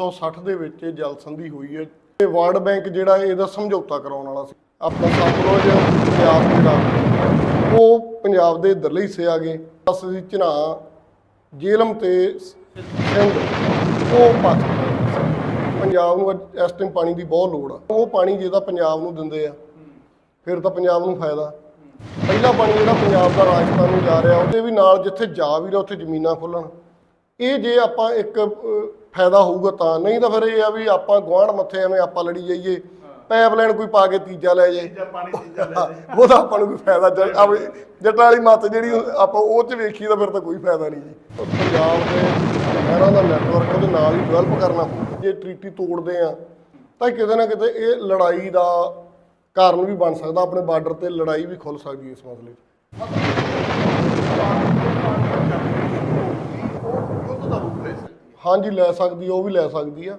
1960 ਦੇ ਵਿੱਚ ਇਹ ਜਲ ਸੰਧੀ ਹੋਈ ਹੈ ਤੇ ਵਰਲਡ ਬੈਂਕ ਜਿਹੜਾ ਇਹਦਾ ਸਮਝੌਤਾ ਕਰਾਉਣ ਵਾਲਾ ਸੀ। ਆਪਣਾ ਸਤਲੁਜ, ਬਿਆਸ ਜਿਹੜਾ, ਉਹ ਪੰਜਾਬ ਦੇ ਇੱਧਰਲੇ ਹਿੱਸੇ ਆ ਗਏ। ਅਸੀਂ ਝਨਾ ਜੇਲਮ ਤੇ ਸਿੰਧ ਉਹ ਪਾਕਿਸਤਾਨ ਪੰਜਾਬ ਨੂੰ ਇਸ ਟਾਈਮ ਪਾਣੀ ਦੀ ਬਹੁਤ ਲੋੜ ਆ। ਉਹ ਪਾਣੀ ਜੇ ਤਾਂ ਪੰਜਾਬ ਨੂੰ ਦਿੰਦੇ ਆ, ਫਿਰ ਤਾਂ ਪੰਜਾਬ ਨੂੰ ਫਾਇਦਾ। ਪਹਿਲਾ ਪਾਣੀ ਜਿਹੜਾ ਪੰਜਾਬ ਦਾ ਰਾਜਸਥਾਨ ਨੂੰ ਜਾ ਰਿਹਾ, ਉਹਦੇ ਵੀ ਨਾਲ ਜਿੱਥੇ ਜਾ ਵੀ ਰਿਹਾ, ਉੱਥੇ ਜ਼ਮੀਨਾਂ ਖੁੱਲਣ ਇਹ ਜੇ ਆਪਾਂ ਇੱਕ ਫਾਇਦਾ ਹੋਊਗਾ ਤਾਂ। ਨਹੀਂ ਤਾਂ ਫਿਰ ਇਹ ਆ ਵੀ ਆਪਾਂ ਗੁਆਂਢ ਮੱਥੇ ਐਵੇਂ ਆਪਾਂ ਲੜੀ ਜਾਈਏ ਪਾਈਪਲਾਈਨ ਕੋਈ ਪਾ ਕੇ ਤੀਜਾ ਲੈ ਜਾਏ ਜਾਂ। ਲੈ ਉਹਦਾ ਆਪਾਂ ਨੂੰ ਕੋਈ ਫਾਇਦਾ ਜੱਟਾਂ ਵਾਲੀ ਮੱਤ ਜਿਹੜੀ ਆਪਾਂ ਉਹ ਚ ਵੇਖੀ ਤਾਂ ਫਿਰ ਤਾਂ ਕੋਈ ਫਾਇਦਾ ਨਹੀਂ ਜੀ। ਉਹ ਪੰਜਾਬ ਦੇ ਨਹਿਰਾਂ ਦਾ ਨੈਟਵਰਕ ਉਹਦੇ ਨਾਲ ਹੀ ਡਿਵੈਲਪ ਕਰਨਾ ਪਊ। ਜੇ ਟ੍ਰੀਟੀ ਤੋੜਦੇ ਆ ਤਾਂ ਕਿਤੇ ਨਾ ਕਿਤੇ ਇਹ ਲੜਾਈ ਦਾ ਕਾਰਨ ਵੀ ਬਣ ਸਕਦਾ। ਆਪਣੇ ਬਾਰਡਰ ਤੇ ਲੜਾਈ ਵੀ ਖੁੱਲ ਸਕਦੀ ਇਸ ਮਸਲੇ 'ਚ ਉਹ ਯੁੱਧ ਦਾ ਰੂਪ ਲੈ ਸਕਦੀ ਹੈ ਹਾਂਜੀ ਲੈ ਸਕਦੀ ਆ, ਉਹ ਵੀ ਲੈ ਸਕਦੀ ਆ।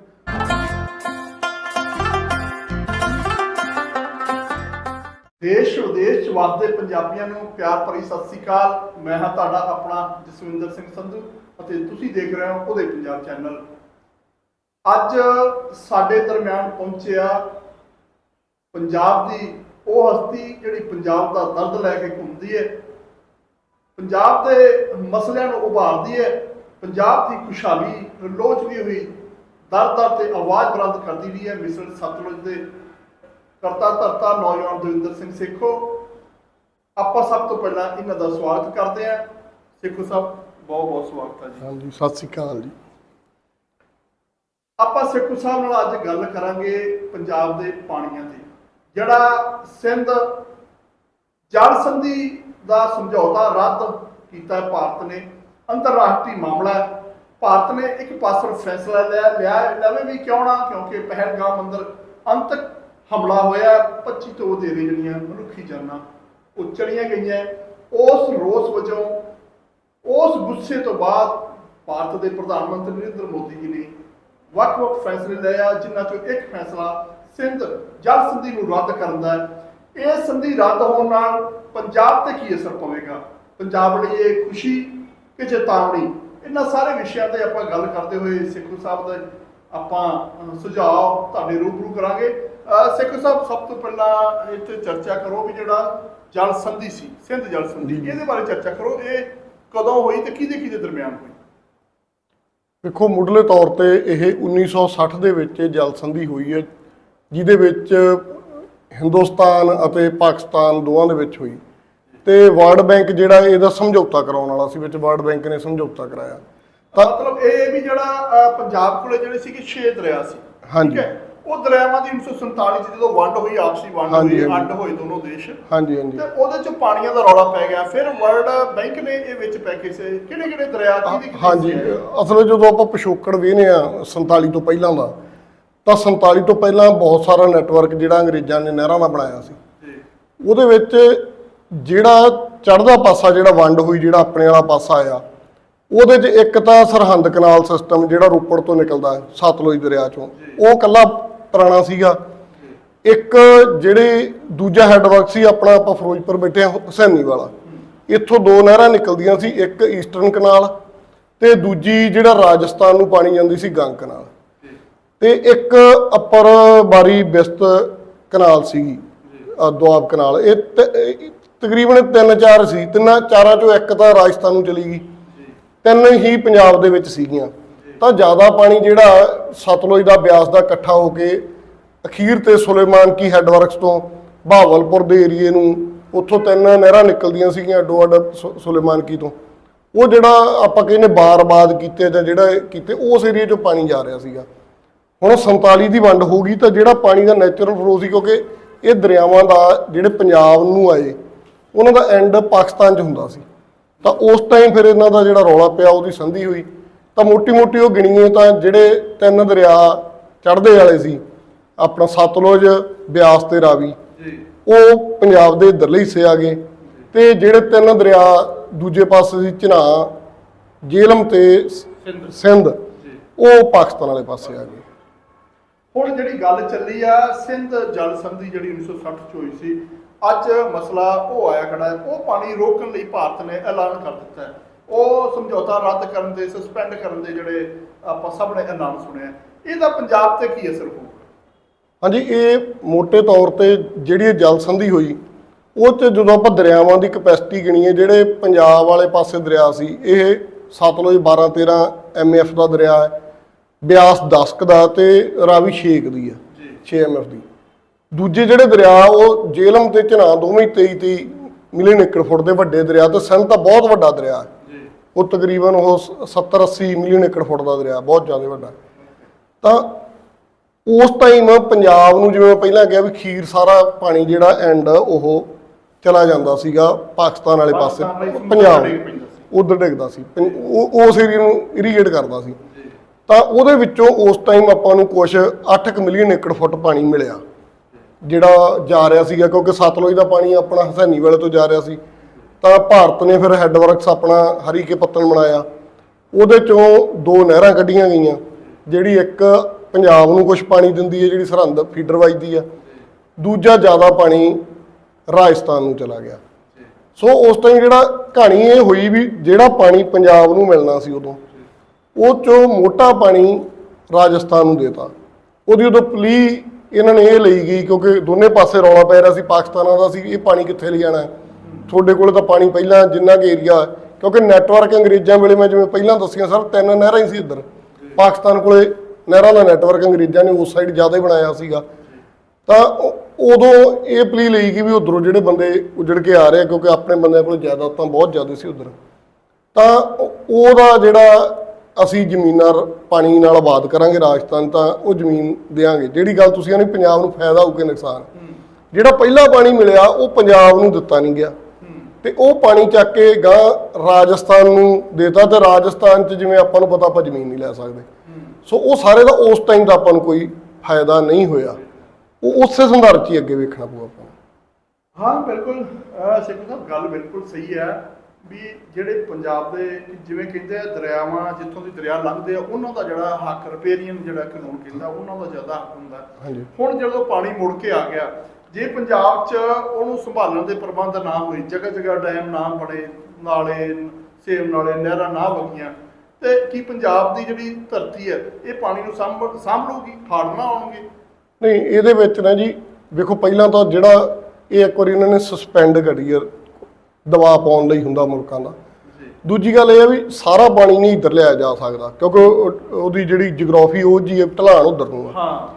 ਦੇਸ਼ ਵਿਦੇਸ਼ ਚ ਵੱਸਦੇ ਪੰਜਾਬੀਆਂ ਨੂੰ ਪਿਆਰ ਭਰੀ ਸਤਿ ਸ੍ਰੀ ਅਕਾਲ। ਮੈਂ ਹਾਂ ਤੁਹਾਡਾ ਆਪਣਾ ਜਸਵਿੰਦਰ ਸਿੰਘ ਸੰਧੂ ਅਤੇ ਤੁਸੀਂ ਦੇਖ ਰਹੇ ਹੋ ਉਹਦੇ ਪੰਜਾਬ ਚੈਨਲ। ਅੱਜ ਸਾਡੇ ਦਰਮਿਆਨ ਪਹੁੰਚਿਆ ਪੰਜਾਬ ਦੀ ਉਹ ਹਸਤੀ ਜਿਹੜੀ ਪੰਜਾਬ ਦਾ ਦਰਦ ਲੈ ਕੇ ਘੁੰਮਦੀ ਹੈ ਪੰਜਾਬ ਦੇ ਮਸਲਿਆਂ ਨੂੰ ਉਭਾਰਦੀ ਹੈ। ਪੰਜਾਬ ਦੀ ਖੁਸ਼ਹਾਲੀ ਲੋਚਦੀ ਹੋਈ ਦਰ ਦਰ ਤੇ ਆਵਾਜ਼ ਬੁਲੰਦ ਕਰਦੀ ਰਹੀ ਹੈ ਮਿਸਰ ਸਤਲੁਜ ਦੇ ਕਰਤਾ ਧਰਤਾ ਨੌਜਵਾਨ ਦਵਿੰਦਰ ਸਿੰਘ ਸੇਖੋ। ਆਪਾਂ ਸਭ ਤੋਂ ਪਹਿਲਾਂ ਇਹਨਾਂ ਦਾ ਸਵਾਗਤ ਕਰਦੇ ਹਾਂ। ਸੇਖੋ ਸਾਹਿਬ ਬਹੁਤ ਬਹੁਤ ਸਵਾਗਤ ਹੈ ਜੀ। ਹਾਂਜੀ ਸਤਿ ਸ੍ਰੀ ਅਕਾਲ ਜੀ। ਆਪਾਂ ਸੇਖੋ ਸਾਹਿਬ ਨਾਲ ਅੱਜ ਗੱਲ ਕਰਾਂਗੇ ਪੰਜਾਬ ਦੇ ਪਾਣੀਆਂ ਦੀ। ਜਿਹੜਾ ਸਿੰਧ ਜਲ ਸੰਧੀ ਦਾ ਸਮਝੌਤਾ ਰੱਦ ਕੀਤਾ ਭਾਰਤ ਨੇ ਅੰਤਰਰਾਸ਼ਟਰੀ ਮਾਮਲਾ ਹੈ। ਭਾਰਤ ਨੇ ਇੱਕ ਪਾਸੋਂ ਫੈਸਲਾ ਲਿਆ ਲਿਆ ਲਵੇ ਵੀ ਕਿਉਂ ਨਾ? ਕਿਉਂਕਿ ਪਹਿਲਗਾਮ ਅੰਦਰ ਅੰਤਕ ਹਮਲਾ ਹੋਇਆ 25 ਤੋਂ ਵਧੇਰੇ ਜਿਹੜੀਆਂ ਮਨੁੱਖੀ ਜਾਨਾਂ ਉਹ ਚਲੀਆਂ ਗਈਆਂ ਉਸ ਰੋਸ ਵਜੋਂ, ਉਸ ਗੁੱਸੇ ਤੋਂ ਬਾਅਦ ਭਾਰਤ ਦੇ ਪ੍ਰਧਾਨ ਮੰਤਰੀ ਨਰਿੰਦਰ ਮੋਦੀ ਜੀ ਨੇ ਵੱਖ-ਵੱਖ ਫੈਸਲੇ ਲਏ ਆ, ਜਿਨ੍ਹਾਂ ਚੋਂ ਇੱਕ ਫੈਸਲਾ ਸਿੰਧ ਜਲ ਸੰਧੀ ਨੂੰ ਰੱਦ ਕਰਨ ਦਾ ਇਹ ਸੰਧੀ ਰੱਦ ਹੋਣ ਨਾਲ ਪੰਜਾਬ ਤੇ ਕੀ ਅਸਰ ਪਵੇਗਾ? ਪੰਜਾਬ ਲਈ ਇਹ ਖੁਸ਼ੀ ਕਿ ਚੇਤਾਵਨੀ ਇਹਨਾਂ ਸਾਰੇ ਵਿਸ਼ਿਆਂ ਤੇ ਆਪਾਂ ਗੱਲ ਕਰਦੇ ਹੋਏ ਸਿੱਖੂ ਸਾਹਿਬ ਦਾ ਆਪਾਂ ਸੁਝਾਅ ਤੁਹਾਡੇ ਰੂਬਰੂ ਕਰਾਂਗੇ। ਸਿੱਖੂ ਸਾਹਿਬ ਸਭ ਤੋਂ ਪਹਿਲਾਂ ਇੱਥੇ ਚਰਚਾ ਕਰੋ ਵੀ ਜਿਹੜਾ ਜਲ ਸੰਧੀ ਸੀ ਸਿੰਧ ਜਲ ਸੰਧੀ। ਇਹਦੇ ਬਾਰੇ ਚਰਚਾ ਕਰੋ ਇਹ ਕਦੋਂ ਹੋਈ ਤੇ ਕਿਹਦੇ ਕਿਹਦੇ ਦਰਮਿਆਨ ਹੋਈ? ਵੇਖੋ ਮੁੱਢਲੇ ਤੌਰ ਤੇ ਇਹ 1960 ਦੇ ਵਿੱਚ ਇਹ ਜਲ ਸੰਧੀ ਹੋਈ ਹੈ ਜਿਹਦੇ ਵਿੱਚ ਹਿੰਦੁਸਤਾਨ ਅਤੇ ਪਾਕਿਸਤਾਨ ਦੋਵਾਂ ਦੇ ਵਿੱਚ ਹੋਈ। ਤੇ ਵਰਲਡ ਬੈਂਕ ਜਿਹੜਾ ਇਹਦਾ ਸਮਝੌਤਾ ਕਰਾਉਣ ਵਾਲਾ ਸੀ ਵਿੱਚ ਵਰਲਡ ਬੈਂਕ ਨੇ ਸਮਝੌਤਾ ਕਰਾਇਆ। ਤਾਂ ਮਤਲਬ ਇਹ ਵੀ ਜਿਹੜਾ ਪੰਜਾਬ ਕੋਲੇ ਜਿਹੜੇ ਸੀਗੇ ਛੇ ਦਰਿਆ ਸੀ। ਹਾਂਜੀ। ਉਹ ਦਰਿਆਵਾਂ ਦੀ 1947 ਚ ਜਦੋਂ ਵੰਡ ਹੋਈ ਆਪਸੀ ਵੰਡ ਹੋਈ। ਅੱਡ ਹੋਏ ਦੋਨੋਂ ਦੇਸ਼। ਹਾਂਜੀ ਹਾਂਜੀ। ਤੇ ਉਹਦੇ ਚ ਪਾਣੀਆਂ ਦਾ ਰੌਲਾ ਪੈ ਗਿਆ। ਫਿਰ ਵਰਲਡ ਬੈਂਕ ਨੇ ਇਹ ਵਿੱਚ ਪੈ ਕੇ ਸੇ ਕਿਹੜੇ ਕਿਹੜੇ ਦਰਿਆ ਕਿਹਦੇ ਹਾਂਜੀ? ਅਸਲ ਵਿੱਚ ਜਦੋਂ ਆਪਾਂ ਪਿਛੋਕੜ ਵੇਖਦੇ ਆ 47 ਤੋਂ ਪਹਿਲਾਂ ਦਾ ਤਾਂ 47 ਤੋਂ ਪਹਿਲਾਂ ਬਹੁਤ ਸਾਰਾ ਨੈਟਵਰਕ ਜਿਹੜਾ ਅੰਗਰੇਜ਼ਾਂ ਨੇ ਨਹਿਰਾਂ ਦਾ ਬਣਾਇਆ ਸੀ। ਉਹਦੇ ਵਿੱਚ ਜਿਹੜਾ ਚੜ੍ਹਦਾ ਪਾਸਾ ਜਿਹੜਾ ਵੰਡ ਹੋਈ, ਜਿਹੜਾ ਆਪਣੇ ਵਾਲਾ ਪਾਸਾ ਆ ਉਹਦੇ 'ਚ ਇੱਕ ਤਾਂ ਸਰਹੰਦ ਕਨਾਲ ਸਿਸਟਮ ਜਿਹੜਾ ਰੋਪੜ ਤੋਂ ਨਿਕਲਦਾ ਹੈ, ਸਤਲੁਜ ਦਰਿਆ ਚੋਂ। ਉਹ ਕੱਲਾ ਪੁਰਾਣਾ ਸੀਗਾ। ਇੱਕ ਜਿਹੜੇ ਦੂਜਾ ਹੈਡਵਰਕ ਸੀ, ਆਪਣਾ ਆਪਾਂ ਫਿਰੋਜ਼ਪੁਰ ਬੈਠੇ ਹਾਂ, ਹੁਸੈਨੀ ਵਾਲਾ। ਇੱਥੋਂ ਦੋ ਨਹਿਰਾਂ ਨਿਕਲਦੀਆਂ ਸੀ, ਇੱਕ ਈਸਟਰਨ ਕਨਾਲ ਤੇ ਦੂਜੀ ਜਿਹੜਾ ਰਾਜਸਥਾਨ ਨੂੰ ਪਾਣੀ ਜਾਂਦੀ ਸੀ, ਗੰਗ ਕਨਾਲ ਤੇ ਇੱਕ ਅਪਰ ਬਾਰੀ ਬਿਸਤ ਕਨਾਲ ਸੀਗੀ ਦੁਆਬ ਕਨਾਲ ਇਹ ਤ- ਇਹ ਤਕਰੀਬਨ ਤਿੰਨ ਚਾਰ ਸੀ, ਤਿੰਨਾਂ ਚਾਰਾਂ ਚੋਂ ਇੱਕ ਤਾਂ ਰਾਜਸਥਾਨ ਨੂੰ ਚਲੀ ਗਈ। ਤਿੰਨ ਹੀ ਪੰਜਾਬ ਦੇ ਵਿੱਚ ਸੀਗੀਆਂ। ਤਾਂ ਜ਼ਿਆਦਾ ਪਾਣੀ ਜਿਹੜਾ ਸਤਲੁਜ ਦਾ, ਬਿਆਸ ਦਾ ਇਕੱਠਾ ਹੋ ਕੇ ਅਖੀਰ ਤੇ ਸੁਲੇਮਾਨ ਕੀ ਹੈਡਵਰਕਸ ਤੋਂ ਬਹਾਵਲਪੁਰ ਦੇ ਏਰੀਏ ਨੂੰ ਉੱਥੋਂ ਤਿੰਨ ਨਹਿਰਾਂ ਨਿਕਲਦੀਆਂ ਸੀਗੀਆਂ ਅੱਡੋ ਅੱਡ ਸੁ- ਸੁਲੇਮਾਨ ਕੀ ਤੋਂ। ਉਹ ਜਿਹੜਾ ਆਪਾਂ ਕਹਿੰਦੇ ਬਾਰ-ਬਾਦ ਕੀਤੇ ਜਾਂ ਜਿਹੜਾ ਕੀਤੇ, ਉਸ ਏਰੀਏ 'ਚੋਂ ਪਾਣੀ ਜਾ ਰਿਹਾ ਸੀਗਾ। ਹੁਣ 47 ਦੀ ਵੰਡ ਹੋ ਗਈ ਤਾਂ ਜਿਹੜਾ ਪਾਣੀ ਦਾ ਨੈਚੁਰਲ ਫਲੋ ਸੀ, ਕਿਉਂਕਿ ਇਹ ਦਰਿਆਵਾਂ ਦਾ ਜਿਹੜੇ ਪੰਜਾਬ ਨੂੰ ਆਏ ਉਹਨਾਂ ਦਾ ਐਂਡ ਪਾਕਿਸਤਾਨ 'ਚ ਹੁੰਦਾ ਸੀ। ਤਾਂ ਉਸ ਟਾਈਮ ਫਿਰ ਇਹਨਾਂ ਦਾ ਜਿਹੜਾ ਰੌਲਾ ਪਿਆ ਉਹਦੀ ਸੰਧੀ ਹੋਈ। ਤਾਂ ਮੋਟੀ-ਮੋਟੀ ਉਹ ਗਿਣੀਏ ਤਾਂ ਜਿਹੜੇ ਤਿੰਨ ਦਰਿਆ ਚੜ੍ਹਦੇ ਵਾਲੇ ਸੀ ਆਪਣਾ ਸਤਲੁਜ ਬਿਆਸ ਤੇ ਰਾਵੀ ਉਹ ਪੰਜਾਬ ਦੇ ਇੱਧਰਲੇ ਹਿੱਸੇ ਆ ਗਏ। ਤੇ ਜਿਹੜੇ ਤਿੰਨ ਦਰਿਆ ਦੂਜੇ ਪਾਸੇ ਸੀ ਝਨਾ ਜੇਲਮ ਤੇ ਸ- ਸਿੰਧ ਉਹ ਪਾਕਿਸਤਾਨ ਵਾਲੇ ਪਾਸੇ ਆ ਗਏ। ਹੁਣ ਜਿਹੜੀ ਗੱਲ ਚੱਲੀ ਆ ਸਿੰਧ ਜਲ ਸੰਧੀ ਜਿਹੜੀ 1960 ਚ ਹੋਈ ਸੀ ਅੱਜ ਮਸਲਾ ਉਹ ਆਇਆ ਖੜਾ ਹੈ ਉਹ ਪਾਣੀ ਰੋਕਣ ਲਈ ਭਾਰਤ ਨੇ ਐਲਾਨ ਕਰ ਦਿੱਤਾ ਹੈ। ਉਹ ਸਮਝੌਤਾ ਰੱਦ ਕਰਨ ਦੇ ਸਸਪੈਂਡ ਕਰਨ ਦੇ ਜਿਹੜੇ ਆਪਾਂ ਸਭ ਨੇ ਐਲਾਨ ਸੁਣਿਆ ਇਹਦਾ ਪੰਜਾਬ ਤੇ ਕੀ ਅਸਰ ਹੋਊਗਾ? ਹਾਂਜੀ ਇਹ ਮੋٹے ਤੌਰ ਤੇ ਜਿਹੜੀ ਇਹ ਜਲ ਸੰਧੀ ਹੋਈ ਉਹ ਤੇ ਜਦੋਂ ਆਪਾਂ ਦਰਿਆਵਾਂ ਦੀ ਕਪੈਸਿਟੀ ਗਿਣੀਏ ਜਿਹੜੇ ਪੰਜਾਬ ਵਾਲੇ ਪਾਸੇ ਦਰਿਆ ਸੀ ਇਹ ਸਤਲੁਜ 12 13 ਐਮਐਫ ਦਾ ਦਰਿਆ ਹੈ ਬਿਆਸ 10 ਕੁ ਦਾ ਤੇ ਰਾਵੀ 6 ਕੁ ਦੀ ਹੈ ਜੀ। 6 ਐਮਐਫ ਦੀ। ਦੂਜੇ ਜਿਹੜੇ ਦਰਿਆ ਉਹ ਜੇਲਮ ਤੇ ਝਨਾ ਦੋਵੇਂ 23 23 ਮਿਲੀਅਨ ਏਕੜ ਫੁੱਟ ਦੇ ਵੱਡੇ ਦਰਿਆ ਤੇ ਸਿੰਧ ਤਾਂ ਬਹੁਤ ਵੱਡਾ ਦਰਿਆ। ਹੈ ਉਹ ਤਕਰੀਬਨ ਉਹ 70 80 ਮਿਲੀਅਨ ਏਕੜ ਫੁੱਟ ਦਾ ਦਰਿਆ ਬਹੁਤ ਜ਼ਿਆਦਾ ਵੱਡਾ। ਤਾਂ ਉਸ ਟਾਈਮ ਪੰਜਾਬ ਨੂੰ ਜਿਵੇਂ ਪਹਿਲਾਂ ਕਿਹਾ ਵੀ ਖੀਰ ਸਾਰਾ ਪਾਣੀ ਜਿਹੜਾ ਐਂਡ ਉਹ ਚਲਾ ਜਾਂਦਾ ਸੀਗਾ ਪਾਕਿਸਤਾਨ ਵਾਲੇ ਪਾਸੇ ਪੰਜਾਬ। ਉਧਰ ਡਿੱਗਦਾ ਸੀ। ਉਹ ਉਸ ਏਰੀਆ ਨੂੰ ਇਰੀਗੇਟ ਕਰਦਾ ਸੀ। ਤਾਂ ਉਹਦੇ ਵਿੱਚੋਂ ਉਸ ਟਾਈਮ ਆਪਾਂ ਨੂੰ ਕੁਝ 8 ਮਿਲੀਅਨ ਏਕੜ ਫੁੱਟ ਪਾਣੀ ਮਿਲਿਆ। ਜਿਹੜਾ ਜਾ ਰਿਹਾ ਸੀਗਾ, ਕਿਉਂਕਿ ਸਤਲੁਜ ਦਾ ਪਾਣੀ ਆਪਣਾ ਹਸੈਨੀ ਵਾਲੇ ਤੋਂ ਜਾ ਰਿਹਾ ਸੀ, ਤਾਂ ਭਾਰਤ ਨੇ ਫਿਰ ਹੈੱਡਵਰਕਸ ਆਪਣਾ ਹਰੀਕੇ ਪੱਤਨ ਬਣਾਇਆ। ਉਹਦੇ ਚੋਂ ਦੋ ਨਹਿਰਾਂ ਕੱਢੀਆਂ ਗਈਆਂ, ਜਿਹੜੀ ਇੱਕ ਪੰਜਾਬ ਨੂੰ ਕੁਝ ਪਾਣੀ ਦਿੰਦੀ ਹੈ, ਜਿਹੜੀ ਸਰਹੰਦ ਫੀਡਰ ਵੱਜਦੀ ਆ ਦੂਜਾ ਜ਼ਿਆਦਾ ਪਾਣੀ ਰਾਜਸਥਾਨ ਨੂੰ ਚਲਾ ਗਿਆ। ਸੋ ਉਸ ਟਾਈਮ ਜਿਹੜਾ ਕਹਾਣੀ ਇਹ ਹੋਈ ਵੀ ਜਿਹੜਾ ਪਾਣੀ ਪੰਜਾਬ ਨੂੰ ਮਿਲਣਾ ਸੀ ਉਦੋਂ, ਉਹ ਚੋਂ ਮੋਟਾ ਪਾਣੀ ਰਾਜਸਥਾਨ ਨੂੰ ਦੇਤਾ। ਉਹਦੀ ਉਦੋਂ ਪਲੀ ਇਹਨਾਂ ਨੇ ਇਹ ਲਈ ਗਈ ਕਿਉਂਕਿ ਦੋਨੇ ਪਾਸੇ ਰੌਲਾ ਪੈ ਰਿਹਾ ਸੀ ਪਾਕਿਸਤਾਨਾਂ ਦਾ ਸੀ ਇਹ ਪਾਣੀ ਕਿੱਥੇ ਲਿਜਾਣਾ ਹੈ। ਤੁਹਾਡੇ ਕੋਲ ਤਾਂ ਪਾਣੀ ਪਹਿਲਾਂ ਜਿੰਨਾ ਕੁ ਏਰੀਆ ਕਿਉਂਕਿ ਨੈਟਵਰਕ ਅੰਗਰੇਜ਼ਾਂ ਵੇਲੇ ਮੈਂ ਜਿਵੇਂ ਪਹਿਲਾਂ ਦੱਸੀਆਂ ਸਰ ਤਿੰਨ ਨਹਿਰਾਂ ਹੀ ਸੀ ਇੱਧਰ। ਪਾਕਿਸਤਾਨ ਕੋਲੇ ਨਹਿਰਾਂ ਦਾ ਨੈਟਵਰਕ ਅੰਗਰੇਜ਼ਾਂ ਨੇ ਉਸ ਸਾਈਡ ਜ਼ਿਆਦਾ ਹੀ ਬਣਾਇਆ ਸੀਗਾ। ਤਾਂ ਉਦੋਂ ਇਹ ਪਲੀ ਲਈ ਗਈ ਵੀ ਉਧਰੋਂ ਜਿਹੜੇ ਬੰਦੇ ਉਜੜ ਕੇ ਆ ਰਹੇ ਆ, ਕਿਉਂਕਿ ਆਪਣੇ ਬੰਦਿਆਂ ਕੋਲ ਜਾਇਦਾਦਾਂ ਬਹੁਤ ਜ਼ਿਆਦਾ ਸੀ ਉਧਰ। ਤਾਂ ਉਹਦਾ ਜਿਹੜਾ ਅਸੀਂ ਜ਼ਮੀਨਾਂ ਪਾਣੀ ਨਾਲ ਆਬਾਦ ਕਰਾਂਗੇ ਰਾਜਸਥਾਨ ਤਾਂ ਉਹ ਜ਼ਮੀਨ ਦੇਾਂਗੇ ਜਿਹੜੀ ਗੱਲ ਤੁਸੀਂ ਆਨੀ ਪੰਜਾਬ ਨੂੰ ਫਾਇਦਾ ਹੋਊ ਕਿ ਨੁਕਸਾਨ? ਜਿਹੜਾ ਪਹਿਲਾ ਪਾਣੀ ਮਿਲਿਆ ਉਹ ਪੰਜਾਬ ਨੂੰ ਦਿੱਤਾ ਨਹੀਂ ਗਿਆ। ਤੇ ਉਹ ਪਾਣੀ ਚੱਕ ਕੇ ਗਾਂ ਰਾਜਸਥਾਨ ਨੂੰ ਦੇਤਾ ਤੇ ਰਾਜਸਥਾਨ 'ਚ ਜਿਵੇਂ ਆਪਾਂ ਨੂੰ ਪਤਾ ਆਪਾਂ ਜ਼ਮੀਨ ਨਹੀਂ ਲੈ ਸਕਦੇ। ਸੋ ਉਹ ਸਾਰੇ ਦਾ ਉਸ ਟਾਈਮ ਦਾ ਆਪਾਂ ਨੂੰ ਕੋਈ ਫਾਇਦਾ ਨਹੀਂ ਹੋਇਆ। ਉਹ ਉਸੇ ਸੰਦਰਭ 'ਚ ਹੀ ਅੱਗੇ ਵੇਖਣਾ ਪਊ ਆਪਾਂ ਨੂੰ। ਹਾਂ ਬਿਲਕੁਲ। ਸਿੰਘ ਸਾਹਿਬ ਗੱਲ ਬਿਲਕੁਲ ਸਹੀ ਹੈ। ਵੀ ਜਿਹੜੇ ਪੰਜਾਬ ਦੇ ਜਿਵੇਂ ਕਹਿੰਦੇ ਆ ਦਰਿਆਵਾਂ ਜਿੱਥੋਂ ਦੀ ਦਰਿਆ ਲੰਘਦੇ ਆ ਉਹਨਾਂ ਦਾ ਜਿਹੜਾ ਹੱਕ ਰਿਪੇਰੀਅਨ ਜਿਹੜਾ ਕਾਨੂੰਨ ਕਹਿੰਦਾ ਉਹਨਾਂ ਦਾ ਜ਼ਿਆਦਾ ਹੱਕ ਹੁੰਦਾ। ਹੁਣ ਜਦੋਂ ਪਾਣੀ ਮੁੜ ਕੇ ਆ ਗਿਆ ਜੇ ਪੰਜਾਬ 'ਚ ਉਹਨੂੰ ਸੰਭਾਲਣ ਦੇ ਪ੍ਰਬੰਧ ਨਾ ਹੋਏ ਜਗ੍ਹਾ ਜਗ੍ਹਾ ਡੈਮ ਨਾ ਬਣੇ ਨਾਲੇ ਸੇਮ ਨਾਲੇ ਨਹਿਰਾਂ ਨਾ ਵਗੀਆਂ ਤੇ ਕੀ ਪੰਜਾਬ ਦੀ ਜਿਹੜੀ ਧਰਤੀ ਹੈ ਇਹ ਪਾਣੀ ਨੂੰ ਸਾਂਭ ਸਾਂਭ ਲਊਗੀ ਹੜ੍ਹ ਨਾ ਆਉਣਗੇ? ਨਹੀਂ ਇਹਦੇ ਵਿੱਚ ਨਾ ਜੀ ਵੇਖੋ ਪਹਿਲਾਂ ਤਾਂ ਜਿਹੜਾ ਇਹ ਇੱਕ ਵਾਰੀ ਇਹਨਾਂ ਨੇ ਸਸਪੈਂਡ ਕਰੀ ਦਬਾਅ ਪਾਉਣ ਲਈ ਹੁੰਦਾ ਮੁਲਕਾਂ ਦਾ। ਦੂਜੀ ਗੱਲ ਇਹ ਹੈ ਵੀ ਸਾਰਾ ਪਾਣੀ ਨਹੀਂ ਇੱਧਰ ਲਿਆਇਆ ਜਾ ਸਕਦਾ ਕਿਉਂਕਿ ਉਹ- ਉਹਦੀ ਜਿਹੜੀ ਜਿਓਗ੍ਰਾਫੀ ਉਹ ਜੀ ਢਲਾਣ ਉਧਰ ਨੂੰ ਆ। ਹਾਂ।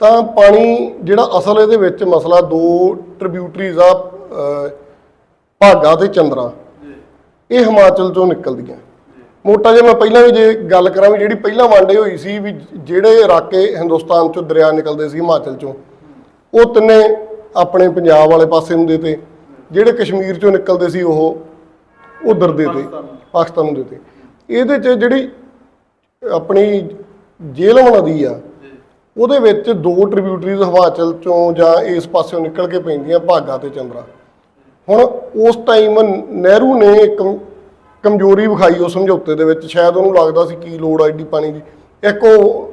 ਤਾਂ ਪਾਣੀ ਜਿਹੜਾ ਅਸਲ ਇਹਦੇ ਵਿੱਚ ਮਸਲਾ ਦੋ ਟ੍ਰਿਬਿਊਟਰੀਜ਼ ਆ ਭਾਗਾ ਤੇ ਚੰਦਰਾ। ਇਹ ਹਿਮਾਚਲ ਤੋਂ ਨਿਕਲਦੀਆਂ। ਮੋਟਾ ਜਿਹਾ ਮੈਂ ਪਹਿਲਾਂ ਵੀ ਜੇ ਗੱਲ ਕਰਾਂ ਵੀ ਜਿਹੜੀ ਪਹਿਲਾਂ ਵੰਡੇ ਹੋਈ ਸੀ ਵੀ ਜਿਹੜੇ ਇਲਾਕੇ ਹਿੰਦੁਸਤਾਨ ਚੋਂ ਦਰਿਆ ਨਿਕਲਦੇ ਸੀ ਹਿਮਾਚਲ ਚੋਂ ਉਹ ਤਿੰਨੇ ਆਪਣੇ ਪੰਜਾਬ ਵਾਲੇ ਪਾਸੇ ਨੂੰ ਦੇਤੇ ਜਿਹੜੇ ਕਸ਼ਮੀਰ ਚੋਂ ਨਿਕਲਦੇ ਸੀ ਉਹ ਉਧਰ ਪਾਕਿਸਤਾਨ ਨੂੰ। ਪਾਕਿਸਤਾਨ ਨੂੰ ਦੇਤੇ। ਇਹਦੇ 'ਚ ਜਿਹੜੀ ਆਪਣੀ ਜੇਲਮ ਨਦੀ ਆ ਉਹਦੇ ਵਿੱਚ ਦੋ ਟ੍ਰਿਬਿਊਟਰੀਜ਼ ਹਿਮਾਚਲ ਚੋਂ ਜਾਂ ਇਸ ਪਾਸਿਓਂ ਨਿਕਲ ਕੇ ਪੈਂਦੀਆਂ ਭਾਗਾ ਤੇ ਚੰਦਰਾ ਹੁਣ ਉਸ ਟਾਈਮ ਨਹਿਰੂ ਨੇ ਇੱਕ ਕਮਜ਼ੋਰੀ ਵਿਖਾਈ ਉਹ ਸਮਝੌਤੇ ਦੇ ਵਿੱਚ ਸ਼ਾਇਦ ਉਹਨੂੰ ਲੱਗਦਾ ਸੀ ਕੀ ਲੋੜ ਆ ਐਡੀ ਪਾਣੀ ਦੀ। ਇੱਕ ਉਹ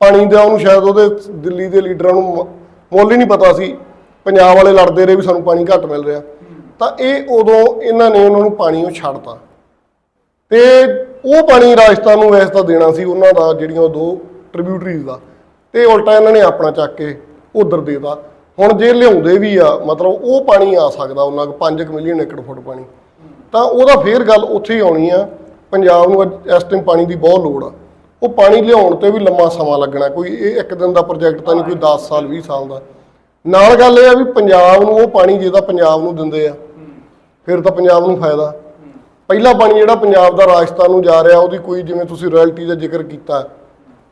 ਪਾਣੀ ਦਾ ਉਹਨੂੰ ਸ਼ਾਇਦ ਉਹਦੇ ਦਿੱਲੀ ਦੇ ਲੀਡਰਾਂ ਨੂੰ ਮੁੱਲ ਹੀ ਨਹੀਂ ਪਤਾ ਸੀ ਪੰਜਾਬ ਵਾਲੇ ਲੜਦੇ ਰਹੇ ਵੀ ਸਾਨੂੰ ਪਾਣੀ ਘੱਟ ਮਿਲ ਰਿਹਾ। ਤਾਂ ਇਹ ਉਦੋਂ ਇਹਨਾਂ ਨੇ ਉਹਨਾਂ ਨੂੰ ਪਾਣੀ ਉਹ ਛੱਡਤਾ। ਤੇ ਉਹ ਪਾਣੀ ਰਾਜਸਥਾਨ ਨੂੰ ਵੈਸੇ ਤਾਂ ਦੇਣਾ ਸੀ, ਉਹਨਾਂ ਦਾ ਜਿਹੜੀਆਂ ਉਹ ਦੋ ਟ੍ਰਿਬਿਊਟਰੀਜ਼ ਦਾ। ਤੇ ਉਲਟਾ ਇਹਨਾਂ ਨੇ ਆਪਣਾ ਚੱਕ ਕੇ ਉਧਰ ਦੇਤਾ। ਹੁਣ ਜੇ ਲਿਆਉਂਦੇ ਵੀ ਆ, ਮਤਲਬ ਉਹ ਪਾਣੀ ਆ ਸਕਦਾ ਉਹਨਾਂ ਕੋ 5 ਮਿਲੀਅਨ ਏਕੜ ਫੁੱਟ ਪਾਣੀ। ਤਾਂ ਉਹਦਾ ਫੇਰ ਗੱਲ ਉੱਥੇ ਹੀ ਆਉਣੀ ਆ। ਪੰਜਾਬ ਨੂੰ ਅੱਜ ਇਸ ਟਾਈਮ ਪਾਣੀ ਦੀ ਬਹੁਤ ਲੋੜ ਆ। ਉਹ ਪਾਣੀ ਲਿਆਉਣ ਤੇ ਵੀ ਲੰਮਾ ਸਮਾਂ ਲੱਗਣਾ। ਕੋਈ ਇਹ ਇੱਕ ਦਿਨ ਦਾ ਪ੍ਰੋਜੈਕਟ ਤਾਂ ਨਹੀਂ, ਕੋਈ 10 ਸਾਲ 20 ਸਾਲ ਦਾ। ਨਾਲ ਗੱਲ ਇਹ ਆ ਵੀ ਪੰਜਾਬ ਨੂੰ ਉਹ ਪਾਣੀ ਜੇ ਤਾਂ ਪੰਜਾਬ ਨੂੰ ਦਿੰਦੇ ਆ। ਫਿਰ ਤਾਂ ਪੰਜਾਬ ਨੂੰ ਫਾਇਦਾ। ਪਹਿਲਾ ਪਾਣੀ ਜਿਹੜਾ ਪੰਜਾਬ ਦਾ ਰਾਜਸਥਾਨ ਨੂੰ ਜਾ ਰਿਹਾ, ਉਹਦੀ ਕੋਈ ਜਿਵੇਂ ਤੁਸੀਂ ਰਾਇਲਟੀ ਦਾ ਜ਼ਿਕਰ ਕੀਤਾ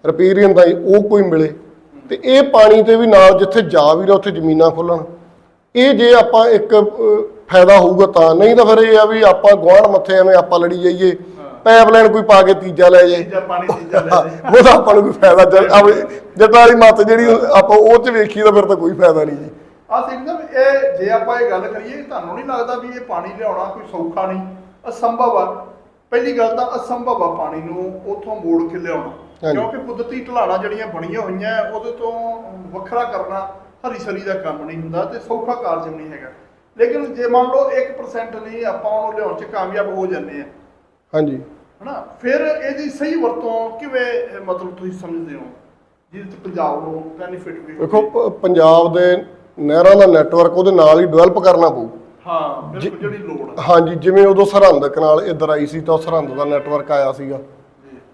ਰਿਪੇਰੀਅਨ ਦਾ ਹੀ ਉਹ ਕੋਈ ਮਿਲੇ। ਤੇ ਇਹ ਪਾਣੀ ਤੇ ਵੀ ਨਾਲ ਜਿੱਥੇ ਜਾ ਵੀ ਰਿਹਾ, ਉੱਥੇ ਜ਼ਮੀਨਾਂ ਖੋਲਣ ਇਹ ਜੇ ਆਪਾਂ ਇੱਕ ਫਾਇਦਾ ਹੋਊਗਾ ਤਾਂ। ਨਹੀਂ ਤਾਂ ਫਿਰ ਇਹ ਆ ਵੀ ਆਪਾਂ ਗੁਆਂਢ ਮੱਥੇ ਐਵੇਂ ਆਪਾਂ ਲੜੀ ਜਾਈਏ। ਪਾਈਪਲਾਈਨ ਕੋਈ ਪਾ ਕੇ ਤੀਜਾ ਲੈ ਜਾਏ ਤੀਜਾ ਪਾਣੀ ਤੀਜਾ ਲੈ ਦੇ ਉਹਦਾ ਆਪਾਂ ਨੂੰ ਕੋਈ ਫਾਇਦਾ ਚੱਲ ਆਪਣੀ ਜੱਟਾਂ ਵਾਲੀ ਮੱਤ ਜਿਹੜੀ ਆਪਾਂ ਉਹ ਚ ਵੇਖੀ ਤਾਂ ਫਿਰ ਤਾਂ ਕੋਈ ਫਾਇਦਾ ਨਹੀਂ ਜੀ। ਆ ਸਿੰਘ ਸਾਹਿਬ ਇਹ ਜੇ ਆਪਾਂ ਇਹ ਗੱਲ ਕਰੀਏ ਤੁਹਾਨੂੰ ਨਹੀਂ ਲੱਗਦਾ ਵੀ ਇਹ ਪਾਣੀ ਲਿਆਉਣਾ ਕੋਈ ਸੌਖਾ ਨਹੀਂ? ਅਸੰਭਵ ਆ। ਪਹਿਲੀ ਗੱਲ ਤਾਂ ਅਸੰਭਵ ਆ ਪਾਣੀ ਨੂੰ ਉੱਥੋਂ ਮੋੜ ਕੇ ਲਿਆਉਣਾ। ਕਿਉਂਕਿ ਕੁਦਰਤੀ ਢਲਾਣਾ ਜਿਹੜੀਆਂ ਬਣੀਆਂ ਹੋਈਆਂ ਉਹਦੇ ਤੋਂ ਵੱਖਰਾ ਕਰਨਾ ਹਰੀ ਸਰੀ ਦਾ ਕੰਮ ਨਹੀਂ ਹੁੰਦਾ ਤੇ ਸੌਖਾ ਕਾਰਜ ਨਹੀਂ ਹੈਗਾ। ਲੇਕਿਨ ਜੇ ਮੰਨ ਲਓ 1% ਨਹੀਂ ਆਪਾਂ ਉਹਨੂੰ ਲਿਆਉਣ 'ਚ ਕਾਮਯਾਬ ਹੋ ਜਾਂਦੇ ਆ ਹਾਂਜੀ। ਹਨਾ? ਫਿਰ ਇਹਦੀ ਸਹੀ ਵਰਤੋਂ ਕਿਵੇਂ ਅਹ, ਮਤਲਬ ਤੁਸੀਂ ਸਮਝਦੇ ਹੋ? ਜਿਹਦੇ ਚ ਪੰਜਾਬ ਨੂੰ ਬੈਨੀਫਿਟ ਵੀ ਹੋਵੇ ਪ- ਪੰਜਾਬ ਦੇ ਨਹਿਰਾਂ ਦਾ ਨੈਟਵਰਕ ਉਹਦੇ ਨਾਲ ਹੀ ਡਿਵੈਲਪ ਕਰਨਾ ਪਊ। ਹਾਂ ਬਿਲਕੁਲ ਜਿਹੜੀ ਲੋੜ ਹੈ ਹਾਂਜੀ ਜਿਵੇਂ ਉਦੋਂ ਸਰਹੰਦ ਕਨਾਲ ਇੱਧਰ ਆਈ ਸੀ ਤਾਂ ਸਰਹੰਦ ਦਾ ਨੈਟਵਰਕ ਆਇਆ ਸੀਗਾ।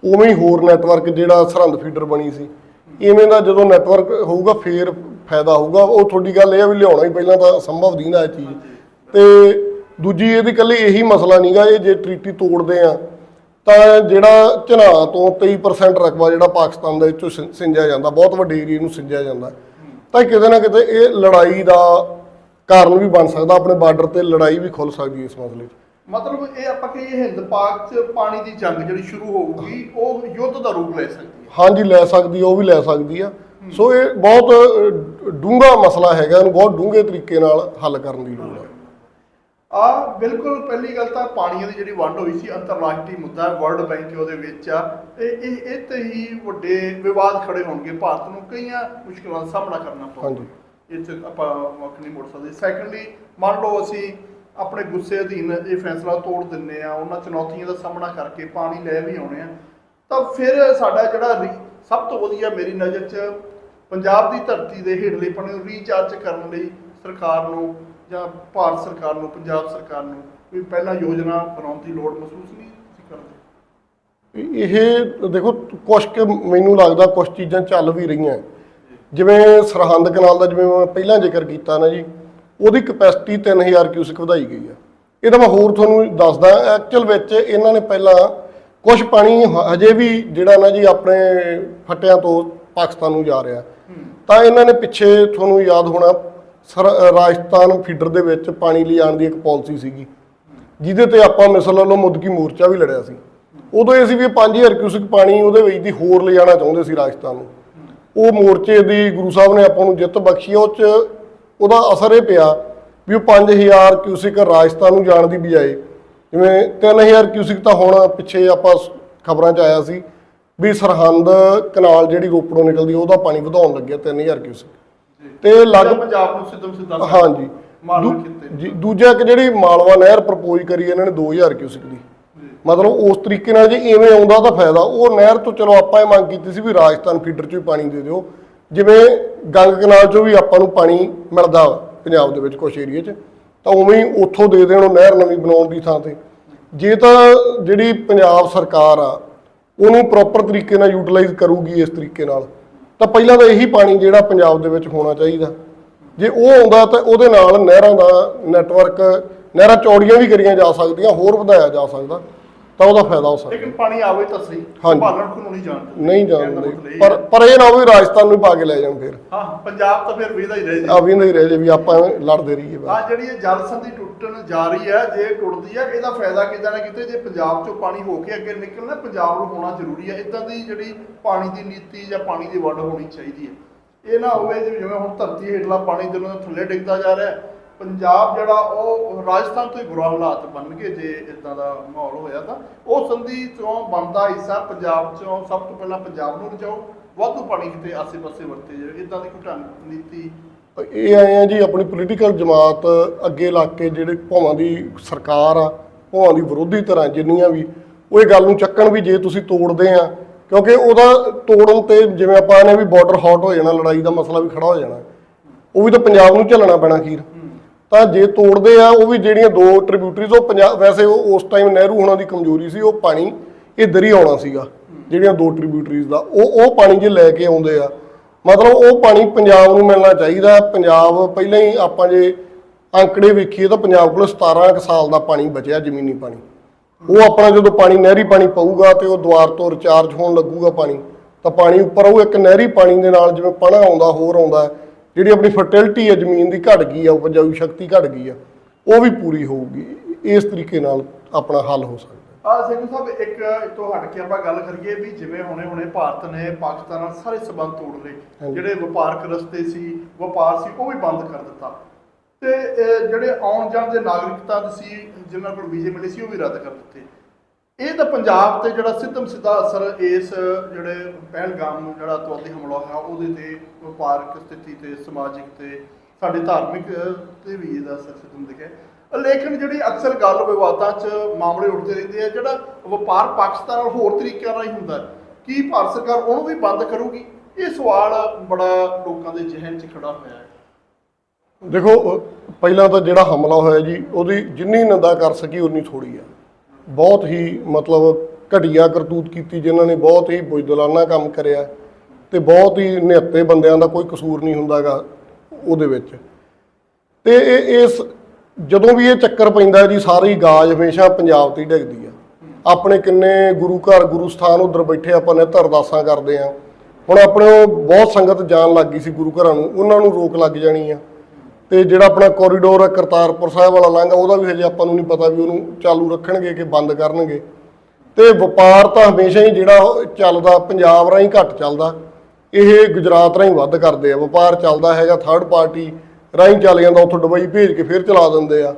ਉਵੇਂ ਹੀ ਹੋਰ ਨੈਟਵਰਕ ਜਿਹੜਾ ਸਰਹੰਦ ਫੀਡਰ ਬਣੀ ਸੀ। ਇਵੇਂ ਦਾ ਜਦੋਂ ਨੈਟਵਰਕ ਹੋਊਗਾ ਫੇਰ ਫਾਇਦਾ ਹੋਊਗਾ। ਉਹ ਤੁਹਾਡੀ ਗੱਲ ਇਹ ਆ ਵੀ ਲਿਆਉਣਾ ਹੀ ਪਹਿਲਾਂ ਤਾਂ ਸੰਭਵ ਨਹੀਂ ਨਾ ਇਹ ਚੀਜ਼। ਤੇ ਦੂਜੀ ਇਹਦੀ ਕੱਲੀ ਇਹੀ ਮਸਲਾ ਨਹੀਂਗਾ ਇਹ ਜੇ ਟ੍ਰੀਟੀ ਤੋੜਦੇ ਆ ਤਾਂ ਜਿਹੜਾ ਝਨਾ ਤੋਂ 23% ਰਕਬਾ ਜਿਹੜਾ ਪਾਕਿਸਤਾਨ ਦੇ ਵਿੱਚੋਂ ਸਿੰਜਿਆ ਜਾਂਦਾ ਬਹੁਤ ਵੱਡੇ ਏਰੀਏ ਨੂੰ ਸਿੰਜਿਆ ਜਾਂਦਾ ਤਾਂ ਕਿਤੇ ਨਾ ਕਿਤੇ ਇਹ ਲੜਾਈ ਦਾ ਕਾਰਨ ਵੀ ਬਣ ਸਕਦਾ ਆਪਣੇ ਬਾਰਡਰ ਤੇ ਲੜਾਈ ਵੀ ਖੁੱਲ ਸਕਦੀ ਇਸ ਮਸਲੇ 'ਚ। ਮਤਲਬ ਇਹ ਆਪਾਂ ਕਹੀਏ ਹਿੰਦ ਪਾਕ ਚ ਪਾਣੀ ਦੀ ਜੰਗ ਜਿਹੜੀ ਸ਼ੁਰੂ ਹੋਊਗੀ ਉਹ ਯੁੱਧ ਦਾ ਰੂਪ ਲੈ ਸਕਦੀ ਹੈ। ਹਾਂਜੀ ਲੈ ਸਕਦੀ ਉਹ ਵੀ ਲੈ ਸਕਦੀ ਆ। ਸੋ ਇਹ ਬਹੁਤ ਡੂੰਘਾ ਮਸਲਾ ਹੈਗਾ ਇਹਨੂੰ ਬਹੁਤ ਡੂੰਘੇ ਤਰੀਕੇ ਨਾਲ ਹੱਲ ਕਰਨ ਦੀ ਲੋੜ ਹੈ ਆ ਬਿਲਕੁਲ ਪਹਿਲੀ ਗੱਲ ਤਾਂ ਪਾਣੀਆਂ ਦੀ ਜਿਹੜੀ ਵੰਡ ਹੋਈ ਸੀ ਅੰਤਰਰਾਸ਼ਟਰੀ ਮੁੱਦਾ ਹੈ ਵਰਲਡ ਬੈਂਕ ਉਹਦੇ ਵਿੱਚ ਆ। ਤੇ ਇਹ ਇਹ ਤੇ ਹੀ ਵੱਡੇ ਵਿਵਾਦ ਖੜੇ ਹੋਣਗੇ। ਭਾਰਤ ਨੂੰ ਕਈਆਂ ਮੁਸ਼ਕਲਾਂ ਦਾ ਸਾਹਮਣਾ ਕਰਨਾ ਪਊਗਾ। ਇਹ 'ਚ ਆਪਾਂ ਮੁੱਖ ਨਹੀਂ ਮੋੜ ਸਕਦੇ। ਸੈਕੰਡਲੀ ਮੰਨ ਲਓ ਅਸੀਂ ਆਪਣੇ ਗੁੱਸੇ ਅਧੀਨ ਇਹ ਫੈਸਲਾ ਤੋੜ ਦਿੰਨੇ ਆ ਉਹਨਾਂ ਚੁਣੌਤੀਆਂ ਦਾ ਸਾਹਮਣਾ ਕਰਕੇ ਪਾਣੀ ਲੈ ਵੀ ਆਉਣੇ ਆ ਤਾਂ ਫਿਰ ਸਾਡਾ ਜਿਹੜਾ ਸਭ ਤੋਂ ਵਧੀਆ ਮੇਰੀ ਨਜ਼ਰ 'ਚ ਪੰਜਾਬ ਦੀ ਧਰਤੀ ਦੇ ਹੇਠਲੇ ਪਾਣੀ ਨੂੰ ਰੀਚਾਰਜ ਕਰਨ ਲਈ ਸਰਕਾਰ ਨੂੰ ਜਾਂ ਭਾਰਤ ਸਰਕਾਰ ਨੂੰ ਪੰਜਾਬ ਸਰਕਾਰ ਨੂੰ ਕੋਈ ਪਹਿਲਾਂ ਯੋਜਨਾ ਬਣਾਉਣ ਦੀ ਲੋੜ ਮਹਿਸੂਸ ਨਹੀਂ ਤੁਸੀਂ ਕਰਦੇ? ਇਹ ਦੇਖੋ ਕੁਝ ਕਿ ਮੈਨੂੰ ਲੱਗਦਾ ਕੁਝ ਚੀਜ਼ਾਂ ਚੱਲ ਵੀ ਰਹੀਆਂ। ਜਿਵੇਂ ਸਰਹੰਦ ਕਨਾਲ ਦਾ ਜਿਵੇਂ ਮੈਂ ਪਹਿਲਾਂ ਜ਼ਿਕਰ ਕੀਤਾ ਨਾ ਜੀ ਉਹਦੀ ਕਪੈਸਿਟੀ 3000 ਕਿਊਸਿਕ ਵਧਾਈ ਗਈ ਆ। ਇਹਦਾ ਮੈਂ ਹੋਰ ਤੁਹਾਨੂੰ ਦੱਸਦਾ ਐਕਚੁਅਲ ਵਿੱਚ ਇਹਨਾਂ ਨੇ ਪਹਿਲਾਂ ਕੁਝ ਪਾਣੀ ਹਜੇ ਵੀ ਜਿਹੜਾ ਨਾ ਜੀ ਆਪਣੇ ਫੱਟਿਆਂ ਤੋਂ ਪਾਕਿਸਤਾਨ ਨੂੰ ਜਾ ਰਿਹਾ। ਤਾਂ ਇਹਨਾਂ ਨੇ ਪਿੱਛੇ ਤੁਹਾਨੂੰ ਯਾਦ ਹੋਣਾ ਸਰ ਰਾਜਸਥਾਨ ਫੀਡਰ ਦੇ ਵਿੱਚ ਪਾਣੀ ਲਿਆਉਣ ਦੀ ਇੱਕ ਪਾਲਿਸੀ ਸੀਗੀ। ਜਿਹਦੇ ਤੇ ਆਪਾਂ ਮਿਸਲ ਵੱਲੋਂ ਮੁੱਦਕੀ ਮੋਰਚਾ ਵੀ ਲੜਿਆ ਸੀ। ਉਦੋਂ ਇਹ ਸੀ ਵੀ 5000 ਕਿਊਸਿਕ ਪਾਣੀ ਉਹਦੇ ਵਿੱਚ ਦੀ ਹੋਰ ਲਿਜਾਣਾ ਚਾਹੁੰਦੇ ਸੀ ਰਾਜਸਥਾਨ ਨੂੰ। ਉਹ ਮੋਰਚੇ ਦੀ ਗੁਰੂ ਸਾਹਿਬ ਨੇ ਆਪਾਂ ਨੂੰ ਜਿੱਤ ਬਖਸ਼ੀ ਆ, ਉਹ ਚ ਉਹਦਾ ਅਸਰ ਇਹ ਪਿਆ ਵੀ ਉਹ 5000 ਕਿਊਸਿਕ ਰਾਜਸਥਾਨ ਨੂੰ ਜਾਣ ਦੀ ਬਜਾਏ ਜਿਵੇਂ 3000 ਕਿਊਸਿਕ ਤਾਂ ਹੁਣ ਪਿੱਛੇ ਆਪਾਂ ਖਬਰਾਂ 'ਚ ਆਇਆ ਸੀ ਵੀ ਸਰਹੰਦ ਕਨਾਲ ਜਿਹੜੀ ਰੋਪੜੋਂ ਨਿਕਲਦੀ ਉਹਦਾ ਪਾਣੀ ਵਧਾਉਣ ਲੱਗਿਆ 3000 ਕਿਊਸਿਕ ਤੇ ਲੱਗ ਪੰਜਾਬ ਨੂੰ ਸਿੱਧਮ ਸਿੱਧਾ ਹਾਂਜੀ। ਜੀ, ਦੂਜਾ ਕਿ ਜਿਹੜੀ ਮਾਲਵਾ ਨਹਿਰ ਪ੍ਰਪੋਜ਼ ਕਰੀ ਇਹਨਾਂ ਨੇ 2000 ਕਿਊਸਿਕ ਦੀ। ਮਤਲਬ ਉਸ ਤਰੀਕੇ ਨਾਲ ਜੇ ਇਵੇਂ ਆਉਂਦਾ ਤਾਂ ਫਾਇਦਾ। ਉਹ ਨਹਿਰ ਤੋਂ ਚਲੋ ਆਪਾਂ ਇਹ ਮੰਗ ਕੀਤੀ ਸੀ ਵੀ ਰਾਜਸਥਾਨ ਫੀਡਰ ਚੋਂ ਹੀ ਪਾਣੀ ਦੇ ਦਿਓ। ਜਿਵੇਂ ਗੰਗ ਕਨਾਲ ਚੋਂ ਵੀ ਆਪਾਂ ਨੂੰ ਪਾਣੀ ਮਿਲਦਾ ਪੰਜਾਬ ਦੇ ਵਿੱਚ ਕੁਝ ਏਰੀਏ 'ਚ ਤਾਂ ਉਵੇਂ ਹੀ ਉੱਥੋਂ ਦੇ ਦੇਣ ਉਹ ਨਹਿਰ ਨਵੀਂ ਬਣਾਉਣ ਦੀ ਥਾਂ ਤੇ। ਜੇ ਤਾਂ ਜਿਹੜੀ ਪੰਜਾਬ ਸਰਕਾਰ ਆ ਉਹਨੂੰ ਪ੍ਰੋਪਰ ਤਰੀਕੇ ਨਾਲ ਯੂਟਿਲਾਈਜ਼ ਕਰੂਗੀ ਇਸ ਤਰੀਕੇ ਨਾਲ। ਤਾਂ ਪਹਿਲਾਂ ਤਾਂ ਇਹੀ ਪਾਣੀ ਜਿਹੜਾ ਪੰਜਾਬ ਦੇ ਵਿੱਚ ਹੋਣਾ ਚਾਹੀਦਾ। ਜੇ ਉਹ ਆਉਂਦਾ ਤਾਂ ਉਹਦੇ ਨਾਲ ਨਹਿਰਾਂ ਦਾ ਨੈਟਵਰਕ ਨਹਿਰਾਂ ਚੌੜੀਆਂ ਵੀ ਕਰੀਆਂ ਜਾ ਸਕਦੀਆਂ, ਹੋਰ ਵਧਾਇਆ ਜਾ ਸਕਦਾ। ਤਾਂ ਉਹਦਾ ਫਾਇਦਾ ਹੋ ਸਕਦਾ। ਲੇਕਿਨ ਪਾਣੀ ਆਵੇ ਤਾਂ ਸਹੀ ਹਾਂਜੀ। ਭਾਲਣ ਨੂੰ ਨਹੀਂ ਜਾਣਦੇ। ਨਹੀਂ ਜਾਣਦੇ। ਪਰ। ਪਰ ਇਹ ਨਾ ਹੋਵੇ ਰਾਜਸਥਾਨ ਨੂੰ ਹੀ ਪਾ ਕੇ ਲੈ ਜਾਣ ਫਿਰ। ਹਾਂ ਪੰਜਾਬ ਤਾਂ ਫਿਰ ਵੇਦਾ ਹੀ ਰਹੇ ਜੀ। ਆ ਵੀ ਨਹੀਂ ਰਹੇ ਜੇ ਵੀ ਆਪਾਂ ਐਵੇਂ ਲੜਦੇ ਰਹੀਏ ਬਸ। ਆ ਜਿਹੜੀ ਇਹ ਜਲ ਸੰਧੀ ਟੁੱਟਣ ਜਾ ਰਹੀ ਹੈ ਜੇ ਟੁੱਟਦੀ ਹੈ ਇਹਦਾ ਫਾਇਦਾ ਕਿਦਾਂ ਨਾ ਕਿਤੇ ਜੇ ਪੰਜਾਬ ਚੋਂ ਪਾਣੀ ਹੋ ਕੇ ਅੱਗੇ ਨਿਕਲਣਾ ਪੰਜਾਬ ਨੂੰ ਹੋਣਾ ਜ਼ਰੂਰੀ ਹੈ। ਇਦਾਂ ਦੀ ਜਿਹੜੀ ਪਾਣੀ ਦੀ ਨੀਤੀ ਜਾਂ ਪਾਣੀ ਦੀ ਵੰਡ ਹੋਣੀ ਚਾਹੀਦੀ ਹੈ। ਇਹ ਨਾ ਹੋਵੇ ਜਿਵੇਂ ਹੁਣ ਧਰਤੀ ਹੇਠਲਾ ਪਾਣੀ ਦਿਨ ਥੱਲੇ ਡਿੱਗਦਾ ਜਾ ਰਿਹਾ ਹੈ ਪੰਜਾਬ ਜਿਹੜਾ ਉਹ ਰਾਜਸਥਾਨ ਤੋਂ ਹੀ ਬੁਰਾ ਹਾਲਾਤ ਬਣ ਗਏ ਜੇ ਇਦਾਂ ਦਾ ਮਾਹੌਲ ਹੋਇਆ ਤਾਂ। ਉਹ ਸੰਧੀ ਚੋਂ ਬਣਦਾ ਹਿੱਸਾ ਪੰਜਾਬ ਚੋਂ ਸਭ ਤੋਂ ਪਹਿਲਾਂ ਪੰਜਾਬ ਨੂੰ ਰਜਾਓ ਵਾਧੂ ਪਾਣੀ ਕਿਤੇ ਆਸੇ-ਪਾਸੇ ਵਰਤੇ ਜਾਵੇ। ਇਦਾਂ ਦੀ ਕੋਈ ਢੰਗ ਨੀਤੀ ਇਹ ਆਏ ਆ ਜੀ ਆਪਣੀ ਪੋਲੀਟੀਕਲ ਜਮਾਤ ਅੱਗੇ ਲਾ ਕੇ ਜਿਹੜੇ ਭਾਵਾਂ ਦੀ ਸਰਕਾਰ ਆ, ਭਾਵਾਂ ਦੀ ਵਿਰੋਧੀ ਧਿਰਾਂ ਜਿੰਨੀਆਂ ਵੀ, ਉਹ ਇਹ ਗੱਲ ਨੂੰ ਚੱਕਣ ਵੀ ਜੇ ਤੁਸੀਂ ਤੋੜਦੇ ਆ, ਕਿਉਂਕਿ ਉਹਦਾ ਤੋੜਨ ਤੇ ਜਿਵੇਂ ਆਪਾਂ ਨੇ ਵੀ ਬਾਰਡਰ ਹੌਟ ਹੋ ਜਾਣਾ, ਲੜਾਈ ਦਾ ਮਸਲਾ ਵੀ ਖੜਾ ਹੋ ਜਾਣਾ। ਉਹ ਵੀ ਤਾਂ ਪੰਜਾਬ ਨੂੰ ਝੱਲਣਾ ਪੈਣਾ ਅਖੀਰ। ਤਾਂ ਜੇ ਤੋੜਦੇ ਆ, ਉਹ ਵੀ ਜਿਹੜੀਆਂ ਦੋ ਟ੍ਰਿਬਿਊਟਰੀਜ਼ ਉਹ ਪੰਜਾਬ ਵੈਸੇ ਉਹ ਉਸ ਟਾਈਮ ਨਹਿਰੂ ਹੋਣਾ ਦੀ ਕਮਜ਼ੋਰੀ ਸੀ, ਉਹ ਪਾਣੀ ਇੱਧਰ ਹੀ ਆਉਣਾ ਸੀਗਾ, ਜਿਹੜੀਆਂ ਦੋ ਟ੍ਰਿਬਿਊਟਰੀਜ਼ ਦਾ। ਉਹ ਉਹ ਪਾਣੀ ਜੇ ਲੈ ਕੇ ਆਉਂਦੇ ਆ, ਮਤਲਬ ਉਹ ਪਾਣੀ ਪੰਜਾਬ ਨੂੰ ਮਿਲਣਾ ਚਾਹੀਦਾ। ਪੰਜਾਬ ਪਹਿਲਾਂ ਹੀ ਆਪਾਂ ਜੇ ਅੰਕੜੇ ਵੇਖੀਏ ਤਾਂ ਪੰਜਾਬ ਕੋਲ 17 ਕੁ ਸਾਲ ਦਾ ਪਾਣੀ ਬਚਿਆ, ਜ਼ਮੀਨੀ ਪਾਣੀ। ਉਹ ਆਪਣਾ ਜਦੋਂ ਪਾਣੀ, ਨਹਿਰੀ ਪਾਣੀ ਪਊਗਾ ਤੇ ਉਹ ਦੁਆਰ ਤੋਂ ਰਿਚਾਰਜ ਹੋਣ ਲੱਗੂਗਾ ਪਾਣੀ, ਤਾਂ ਪਾਣੀ ਉੱਪਰ ਉਹ ਇੱਕ ਨਹਿਰੀ ਪਾਣੀ ਦੇ ਨਾਲ ਜਿਵੇਂ ਪਣਾ ਆਉਂਦਾ, ਹੋਰ ਆਉਂਦਾ ਜਿਹੜੀ ਆਪਣੀ ਫਰਟੀਲਿਟੀ ਹੈ ਜ਼ਮੀਨ ਦੀ ਘਟ ਗਈ ਆ ਉਪਜਾਊ ਸ਼ਕਤੀ ਘਟ ਗਈ ਆ ਉਹ ਵੀ ਪੂਰੀ ਹੋਊਗੀ। ਇਸ ਤਰੀਕੇ ਨਾਲ ਆਪਣਾ ਹੱਲ ਹੋ ਸਕਦਾ। ਆ ਸਿੰਘ ਸਾਹਿਬ ਇੱਕ ਤੋਂ ਹਟ ਕੇ ਆਪਾਂ ਗੱਲ ਕਰੀਏ ਵੀ ਜਿਵੇਂ ਹੁਣੇ ਹੁਣੇ ਭਾਰਤ ਨੇ ਪਾਕਿਸਤਾਨ ਨਾਲ ਸਾਰੇ ਸਬੰਧ ਤੋੜ ਲਏ। ਜਿਹੜੇ ਵਪਾਰਕ ਰਸਤੇ ਸੀ ਵਪਾਰ ਸੀ ਉਹ ਵੀ ਬੰਦ ਕਰ ਦਿੱਤਾ। ਤੇ ਜਿਹੜੇ ਆਉਣ ਜਾਣ ਦੇ ਨਾਗਰਿਕਤਾ ਦੇ ਸੀ ਜਿਨ੍ਹਾਂ ਕੋਲ ਵੀਜ਼ੇ ਮਿਲੇ ਸੀ ਉਹ ਵੀ ਰੱਦ ਕਰ ਦਿੱਤੇ। ਇਹ ਤਾਂ ਪੰਜਾਬ ਤੇ ਜਿਹੜਾ ਸਿੱਧਮ ਸਿੱਧਾ ਅਸਰ ਇਸ ਜਿਹੜੇ ਪਹਿਲਗਾਮ ਨੂੰ ਜਿਹੜਾ ਤਵਾਦੀ ਹਮਲਾ ਹੋਇਆ, ਉਹਦੇ ਤੇ ਵਪਾਰਕ ਸਥਿਤੀ ਤੇ, ਸਮਾਜਿਕ ਤੇ, ਸਾਡੇ ਧਾਰਮਿਕ ਤੇ ਵੀ ਇਹਦਾ ਅਸਰ ਸਿੱਧਮ ਦਿਖਿਆ ਲੇਕਿਨ ਜਿਹੜੀ ਅਕਸਰ ਗੱਲ ਵਿਵਾਦਾਂ 'ਚ ਮਾਮਲੇ ਉੱਠਦੇ ਰਹਿੰਦੇ ਆ, ਜਿਹੜਾ ਵਪਾਰ ਪਾਕਿਸਤਾਨ ਨਾਲ ਹੋਰ ਤਰੀਕਿਆਂ ਨਾਲ ਹੀ ਹੁੰਦਾ ਕੀ ਭਾਰਤ ਸਰਕਾਰ ਉਹਨੂੰ ਵੀ ਬੰਦ ਕਰੂਗੀ? ਇਹ ਸਵਾਲ ਬੜਾ ਲੋਕਾਂ ਦੇ ਜ਼ਿਹਨ 'ਚ ਖੜਾ ਹੋਇਆ ਹੈ। ਦੇਖੋ ਪਹਿਲਾਂ ਤਾਂ ਜਿਹੜਾ ਹਮਲਾ ਹੋਇਆ ਜੀ, ਉਹਦੀ ਜਿੰਨੀ ਨਿੰਦਾ ਕਰ ਸਕੀ, ਉਨੀ ਥੋੜੀ ਆ ਬਹੁਤ ਹੀ ਮਤਲਬ ਘਟੀਆ ਕਰਤੂਤ ਕੀਤੀ ਜਿਨ੍ਹਾਂ ਨੇ ਬਹੁਤ ਹੀ ਬੁਜ਼ਦਲਾਨਾ ਕੰਮ ਕਰਿਆ ਤੇ ਬਹੁਤ ਹੀ ਨਿਹੱਤੇ ਬੰਦਿਆਂ ਦਾ ਕੋਈ ਕਸੂਰ ਨਹੀਂ ਹੁੰਦਾਗਾ ਉਹਦੇ ਵਿੱਚ। ਤੇ ਇਹ ਇਸ ਜਦੋਂ ਵੀ ਇਹ ਚੱਕਰ ਪੈਂਦਾ ਜੀ ਸਾਰੀ ਗਾਜ ਹਮੇਸ਼ਾ ਪੰਜਾਬ ਤੇ ਹੀ ਡਿੱਗਦੀ ਆ। ਆਪਣੇ ਕਿੰਨੇ ਗੁਰੂ ਘਰ, ਗੁਰੂ ਸਥਾਨ ਉਧਰ ਬੈਠੇ ਆਪਾਂ ਨੇ ਅਰਦਾਸਾਂ ਕਰਦੇ ਆ। ਹੁਣ ਆਪਣੇ ਉਹ ਬਹੁਤ ਸੰਗਤ ਜਾਣ ਲੱਗ ਗਈ ਸੀ ਗੁਰੂ ਘਰਾਂ ਨੂੰ, ਉਹਨਾਂ ਨੂੰ ਰੋਕ ਲੱਗ ਜਾਣੀ ਆ। ਤੇ ਜਿਹੜਾ ਆਪਣਾ ਕੋਰੀਡੋਰ ਹੈ ਕਰਤਾਰਪੁਰ ਸਾਹਿਬ ਵਾਲਾ ਲੰਘ, ਉਹਦਾ ਵੀ ਹਜੇ ਆਪਾਂ ਨੂੰ ਨਹੀਂ ਪਤਾ ਵੀ ਉਹਨੂੰ ਚਾਲੂ ਰੱਖਣਗੇ ਕਿ ਬੰਦ ਕਰਨਗੇ। ਤੇ ਵਪਾਰ ਤਾਂ ਹਮੇਸ਼ਾ ਹੀ ਜਿਹੜਾ ਚੱਲਦਾ, ਪੰਜਾਬ ਰਾਹੀਂ ਘੱਟ ਚੱਲਦਾ। ਇਹ ਗੁਜਰਾਤ ਰਾਹੀਂ ਵੱਧ ਕਰਦੇ ਆ। ਵਪਾਰ ਚੱਲਦਾ ਹੈਗਾ ਥਰਡ ਪਾਰਟੀ ਰਾਹੀਂ ਚੱਲ ਜਾਂਦਾ ਉੱਥੋਂ ਦੁਬਈ ਭੇਜ ਕੇ ਫਿਰ ਚਲਾ ਦਿੰਦੇ ਆ।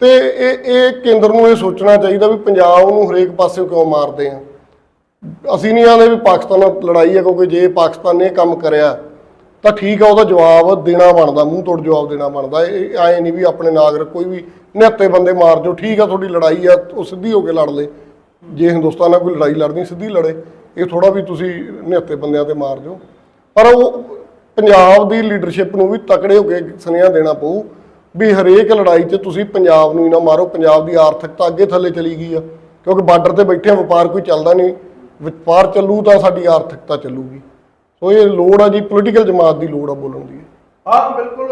ਤੇ ਇਹ ਇਹ ਕੇਂਦਰ ਨੂੰ ਇਹ ਸੋਚਣਾ ਚਾਹੀਦਾ ਵੀ ਪੰਜਾਬ ਨੂੰ ਹਰੇਕ ਪਾਸੇ ਕਿਉਂ ਮਾਰਦੇ ਆ। ਅਸੀਂ ਨਹੀਂ ਆਂਦੇ ਵੀ ਪਾਕਿਸਤਾਨ ਨਾਲ ਲੜਾਈ ਹੈ ਕਿਉਂਕਿ ਜੇ ਪਾਕਿਸਤਾਨ ਨੇ ਕੰਮ ਕਰਿਆ ਤਾਂ ਠੀਕ ਆ, ਉਹਦਾ ਜਵਾਬ ਦੇਣਾ ਬਣਦਾ, ਮੂੰਹ ਤੋੜ ਜਵਾਬ ਦੇਣਾ ਬਣਦਾ। ਇਹ ਐ ਨਹੀਂ ਵੀ ਆਪਣੇ ਨਾਗਰਿਕ ਕੋਈ ਵੀ ਨਿਹੱਤੇ ਬੰਦੇ ਮਾਰ ਦਿਓ, ਠੀਕ ਆ, ਤੁਹਾਡੀ ਲੜਾਈ ਆ, ਉਹ ਸਿੱਧੀ ਹੋ ਕੇ ਲੜ ਲੇ। ਜੇ ਹਿੰਦੁਸਤਾਨ ਨਾਲ ਕੋਈ ਲੜਾਈ ਲੜਨੀ, ਸਿੱਧੀ ਲੜੇ। ਇਹ ਥੋੜਾ ਵੀ ਤੁਸੀਂ ਨਿਹੱਤੇ ਬੰਦਿਆਂ ਤੇ ਮਾਰ ਦਿਓ। ਪਰ ਉਹ ਪੰਜਾਬ ਦੀ ਲੀਡਰਸ਼ਿਪ ਨੂੰ ਵੀ ਤਕੜੇ ਹੋ ਕੇ ਸੁਨੇਹਾ ਦੇਣਾ ਪਊ ਵੀ ਹਰੇਕ ਲੜਾਈ 'ਚ ਤੁਸੀਂ ਪੰਜਾਬ ਨੂੰ ਹੀ ਨਾ ਮਾਰੋ। ਪੰਜਾਬ ਦੀ ਆਰਥਿਕਤਾ ਅੱਗੇ ਥੱਲੇ ਚਲੀ ਗਈ ਆ। ਕਿਉਂਕਿ ਬਾਰਡਰ ਤੇ ਬੈਠੇ ਵਪਾਰ ਕੋਈ ਚੱਲਦਾ ਨਹੀਂ। ਵਪਾਰ ਚੱਲੂ ਤਾਂ ਸਾਡੀ ਆਰਥਿਕਤਾ ਚੱਲੂਗੀ। ਸੋ ਇਹ ਲੋੜ ਆ ਜੀ ਪੋਲੀਟੀਕਲ ਜਮਾਤ ਦੀ ਲੋੜ ਆ ਬੋਲਣ ਦੀ। ਹਾਂ ਬਿਲਕੁਲ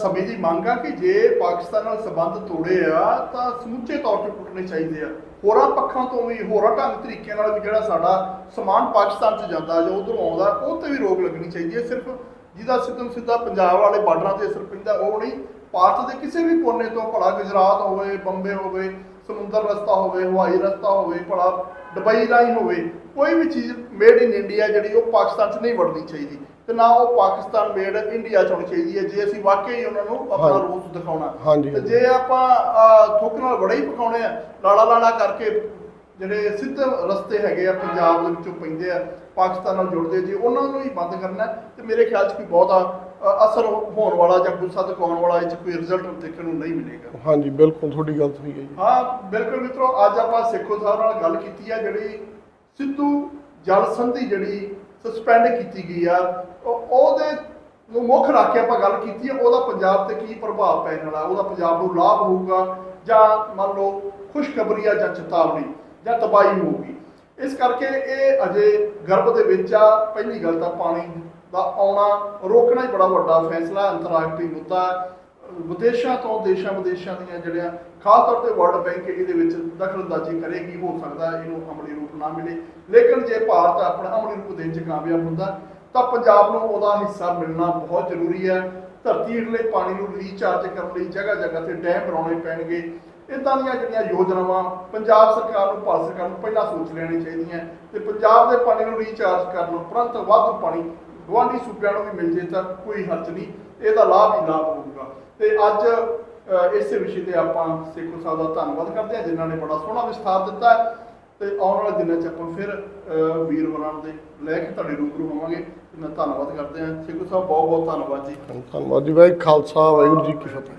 ਸਮੇਂ ਦੀ ਮੰਗ ਆ ਕਿ ਜੇ ਪਾਕਿਸਤਾਨ ਨਾਲ ਸੰਬੰਧ ਤੋੜੇ ਆ, ਤਾਂ ਸਮੁੱਚੇ ਤੌਰ ਤੇ ਟੁੱਟਣੇ ਚਾਹੀਦੇ ਆ। ਹੋਰਾਂ ਪੱਖਾਂ ਤੋਂ ਵੀ, ਹੋਰਾਂ ਢੰਗ ਤਰੀਕਿਆਂ ਨਾਲ ਵੀ ਜਿਹੜਾ ਸਾਡਾ ਸਮਾਨ ਪਾਕਿਸਤਾਨ 'ਚ ਜਾਂਦਾ ਜਾਂ ਉਧਰੋਂ ਆਉਂਦਾ, ਉਹ ਤੇ ਵੀ ਰੋਕ ਲੱਗਣੀ ਚਾਹੀਦੀ ਹੈ। ਸਿਰਫ ਜਿਹਦਾ ਸਿੱਧਾ ਸਿੱਧਾ ਪੰਜਾਬ ਵਾਲੇ ਬਾਰਡਰਾਂ ਤੇ ਅਸਰ ਪੈਂਦਾ, ਉਹ ਨਹੀਂ। ਭਾਰਤ ਦੇ ਕਿਸੇ ਵੀ ਕੋਨੇ ਤੋਂ, ਭਲਾ ਗੁਜਰਾਤ ਹੋਵੇ, ਬੰਬੇ ਹੋਵੇ, ਸਮੁੰਦਰ ਰਸਤਾ ਹੋਵੇ, ਹਵਾਈ ਰਸਤਾ ਹੋਵੇ, ਭਲਾ ਦੁਬਈ ਰਾਹੀਂ ਹੋਵੇ ਕੋਈ ਵੀ ਚੀਜ਼ ਮੇਡ ਇਨ ਇੰਡੀਆ ਜਿਹੜੀ ਉਹ ਪਾਕਿਸਤਾਨ 'ਚ ਨਹੀਂ ਵੜਨੀ ਚਾਹੀਦੀ ਤੇ ਨਾ ਉਹ ਪਾਕਿਸਤਾਨ ਮੇਡ ਇੰਡੀਆ 'ਚ ਹੋਣੀ ਚਾਹੀਦੀ ਹੈ ਜੇ ਅਸੀਂ ਵਾਕਈ ਉਹਨਾਂ ਨੂੰ ਆਪਣਾ। ਰੂਪ ਦਿਖਾਉਣਾ ਹਾਂਜੀ, ਤੇ। ਜੇ ਆਪਾਂ ਅਹ, ਥੁੱਕ ਨਾਲ ਬੜਾ ਹੀ ਪਕਾਉਣੇ ਆ ਲਾਲਾ ਲਾਲਾ ਕਰਕੇ ਜਿਹੜੇ ਸਿੱਧੇ ਰਸਤੇ ਹੈਗੇ ਆ ਪੰਜਾਬ ਦੇ ਵਿੱਚੋਂ ਪੈਂਦੇ ਆ ਪਾਕਿਸਤਾਨ ਨਾਲ ਜੁੜਦੇ ਜੀ ਉਹਨਾਂ ਨੂੰ ਹੀ ਬੰਦ ਕਰਨਾ ਹੈ ਤੇ ਮੇਰੇ ਖਿਆਲ 'ਚ ਕੋਈ ਬਹੁਤਾ ਅ, ਅਸਰ ਹੋਣ ਵਾਲਾ ਜਾਂ ਗੁੱਸਾ ਦਿਖਾਉਣ ਵਾਲਾ ਇਹ 'ਚ ਕੋਈ ਰਿਜ਼ਲਟ ਦੇਖਣ ਨੂੰ ਨਹੀਂ ਮਿਲੇਗਾ। ਹਾਂਜੀ ਬਿਲਕੁਲ ਤੁਹਾਡੀ ਗੱਲ ਸਹੀ ਹੈ ਜੀ। ਹਾਂ ਬਿਲਕੁਲ ਮਿੱਤਰੋ ਅੱਜ ਆਪਾਂ ਸੇਖੋ ਸਾਹਿਬ ਨਾਲ ਗੱਲ ਕੀਤੀ ਆ ਜਿਹੜੀ ਸਿੱਧੂ ਜਲ ਸੰਧੀ ਜਿਹੜੀ ਸਸਪੈਂਡ ਕੀਤੀ ਗਈ ਆ ਉਹ- ਉਹਦੇ ਨੂੰ ਮੁੱਖ ਰੱਖ ਕੇ ਆਪਾਂ ਗੱਲ ਕੀਤੀ ਆ ਉਹਦਾ ਪੰਜਾਬ ਤੇ ਕੀ ਪ੍ਰਭਾਵ ਪੈਣ ਵਾਲਾ ਉਹਦਾ ਪੰਜਾਬ ਨੂੰ ਲਾਭ ਹੋਊਗਾ ਜਾਂ ਮੰਨ ਲਓ ਖੁਸ਼ਖਬਰੀ ਆ ਜਾਂ ਚੇਤਾਵਨੀ ਜਾਂ ਤਬਾਹੀ ਹੋਊਗੀ। ਇਸ ਕਰਕੇ ਇਹ ਅਜੇ ਗਰਭ ਦੇ ਵਿੱਚ ਆ ਪਹਿਲੀ ਗੱਲ ਤਾਂ ਪਾਣੀ ਦਾ ਆਉਣਾ, ਰੋਕਣਾ ਹੀ ਬੜਾ ਵੱਡਾ ਫੈਸਲਾ ਅੰਤਰਰਾਸ਼ਟਰੀ ਮੁੱਦਾ ਹੈ। ਵਿਦੇਸ਼ਾਂ ਤੋਂ ਦੇਸ਼ਾਂ ਵਿਦੇਸ਼ਾਂ ਦੀਆਂ ਜਿਹੜੀਆਂ ਖਾਸ ਤੌਰ ਤੇ ਵਰਲਡ ਬੈਂਕ ਇਹਦੇ ਵਿੱਚ ਦਖਲਅੰਦਾਜ਼ੀ ਕਰੇਗੀ, ਹੋ ਸਕਦਾ ਇਹਨੂੰ ਅਮਲੀ ਰੂਪ ਨਾ ਮਿਲੇ। ਲੇਕਿਨ ਜੇ ਭਾਰਤ ਆਪਣਾ ਅਮਲੀ ਰੂਪ ਦੇਣ 'ਚ ਕਾਮਯਾਬ ਹੁੰਦਾ, ਤਾਂ ਪੰਜਾਬ ਨੂੰ ਉਹਦਾ ਹਿੱਸਾ ਮਿਲਣਾ ਬਹੁਤ ਜ਼ਰੂਰੀ ਹੈ। ਧਰਤੀ ਹੇਠਲੇ ਪਾਣੀ ਨੂੰ ਰੀਚਾਰਜ ਕਰਨ ਲਈ ਜਗ੍ਹਾ ਜਗ੍ਹਾ ਤੇ ਡੈਮ ਬਣਾਉਣੇ ਪੈਣਗੇ। ਇਦਾਂ ਦੀਆਂ ਜਿਹੜੀਆਂ ਯੋਜਨਾਵਾਂ ਪੰਜਾਬ ਸਰਕਾਰ ਨੂੰ ਭਾਰਤ ਸਰਕਾਰ ਨੂੰ ਪਹਿਲਾਂ ਸੋਚ ਲੈਣੀ ਚਾਹੀਦੀਆਂ ਤੇ ਪੰਜਾਬ ਦੇ ਪਾਣੀ ਨੂੰ ਰੀਚਾਰਜ ਕਰਨ ਉਪਰੰਤ ਵਾਧੂ ਪਾਣੀ ਗੁਆਂਢੀ ਸੂਬਿਆਂ ਨੂੰ ਵੀ ਮਿਲ ਜੇ ਤਾਂ ਕੋਈ ਹਰਜ ਨਹੀਂ, ਇਹਦਾ ਲਾਭ ਹੀ ਲਾਭ ਹੋਊਗਾ। ਤੇ ਅੱਜ ਇਸ ਵਿਸ਼ੇ ਤੇ ਆਪਾਂ ਸੇਖੋ ਸਾਹਿਬ ਦਾ ਧੰਨਵਾਦ ਕਰਦੇ ਹਾਂ, ਜਿਨ੍ਹਾਂ ਨੇ ਬੜਾ ਸੋਹਣਾ ਵਿਸਥਾਰ ਦਿੱਤਾ ਹੈ। ਤੇ ਆਉਣ ਵਾਲੇ ਦਿਨਾਂ 'ਚ ਆਪਾਂ ਫਿਰ ਵੀਰ ਹੋਰਾਂ ਦੇ ਲੈ ਕੇ ਤੁਹਾਡੇ ਰੂਬਰੂ ਹੋਵਾਂਗੇ ਮੈਂ ਧੰਨਵਾਦ ਕਰਦੇ ਹਾਂ। ਸੇਖੋ ਸਾਹਿਬ ਬਹੁਤ ਬਹੁਤ ਧੰਨਵਾਦ ਜੀ। ਧੰਨਵਾਦ ਜੀ, ਵਾਹਿਗੁਰੂ ਖਾਲਸਾ, ਵਾਹਿਗੁਰੂ ਜੀ ਕੀ ਫਤਿਹ।